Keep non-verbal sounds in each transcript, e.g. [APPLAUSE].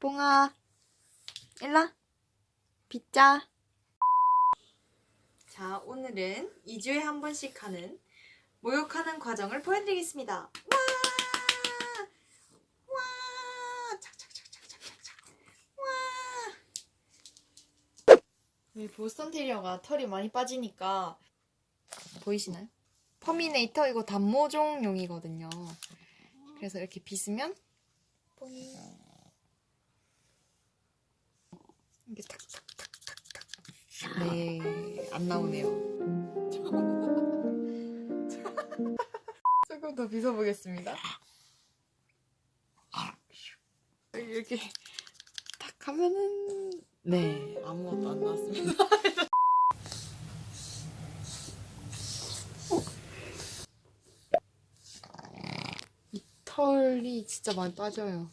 뽕아, 일라, 빗자. 자, 오늘은 2주에 한 번씩 하는 목욕하는 과정을 보여드리겠습니다. 와! 와! 착착착착착착착. 와! 우리 보스턴 테리어가 털이 많이 빠지니까 보이시나요? 퍼미네이터 이거 단모종용이거든요. 그래서 이렇게 빗으면 뽕이 이게 탁탁탁탁탁 네, 안 나오네요. [LAUGHS] 조금 더 빗어보겠습니다. 이렇게 탁 하면은 네 아무것도 안 나왔습니다. 이 [LAUGHS] 털이 진짜 많이 빠져요.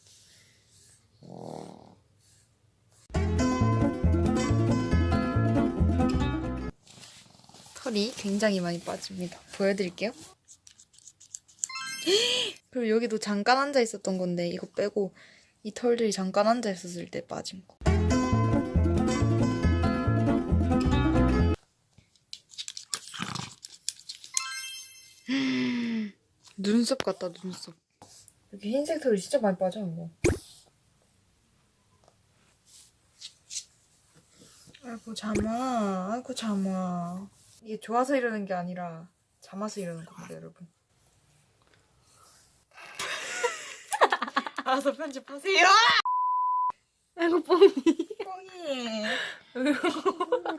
털이 굉장히 많이 빠집니다. 보여드릴게요. [GASPS] 그리고 여기도 잠깐 앉아 있었던 건데 이거 빼고 이 털들이 잠깐 앉아 있었을 때 빠진 거. [GASPS] 눈썹 같다 눈썹. 여기 흰색 털이 진짜 많이 빠져 이거. 아이고 잠아, 아이고 잠아. 이게 좋아서 이러는 게 아니라 잠아서 이러는 겁니다, 여러분. [LAUGHS] 알아서 편집하세요. 아이고 뽕이 뻥이.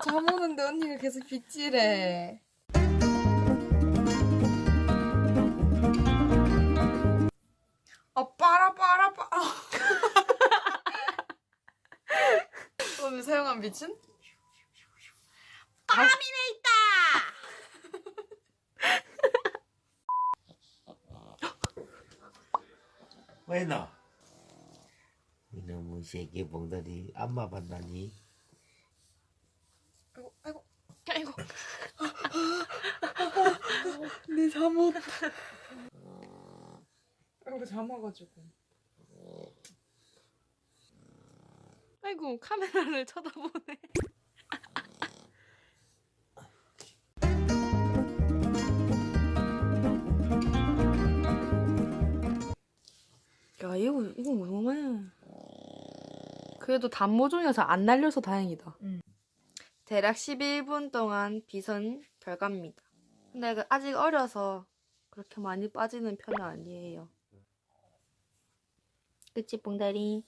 잠 오는데 언니가 계속 빗질해. 아 빠라 빠라 빠라. 오늘 사용한 빛은 왜 너? 이놈의 새끼 봉다리 안마 만나니? 아이고 아이고 아이고. [LAUGHS] 내 잠옷. 아이고 잠아가지고. 아이고 카메라를 쳐다보네 이거 이거 거야 그래도 단모종이어서 안 날려서 다행이다 대략 11분 동안 빗은 별갑니다. 근데 그 아직 어려서 그렇게 많이 빠지는 편은 아니에요. 그치, 뽕다리?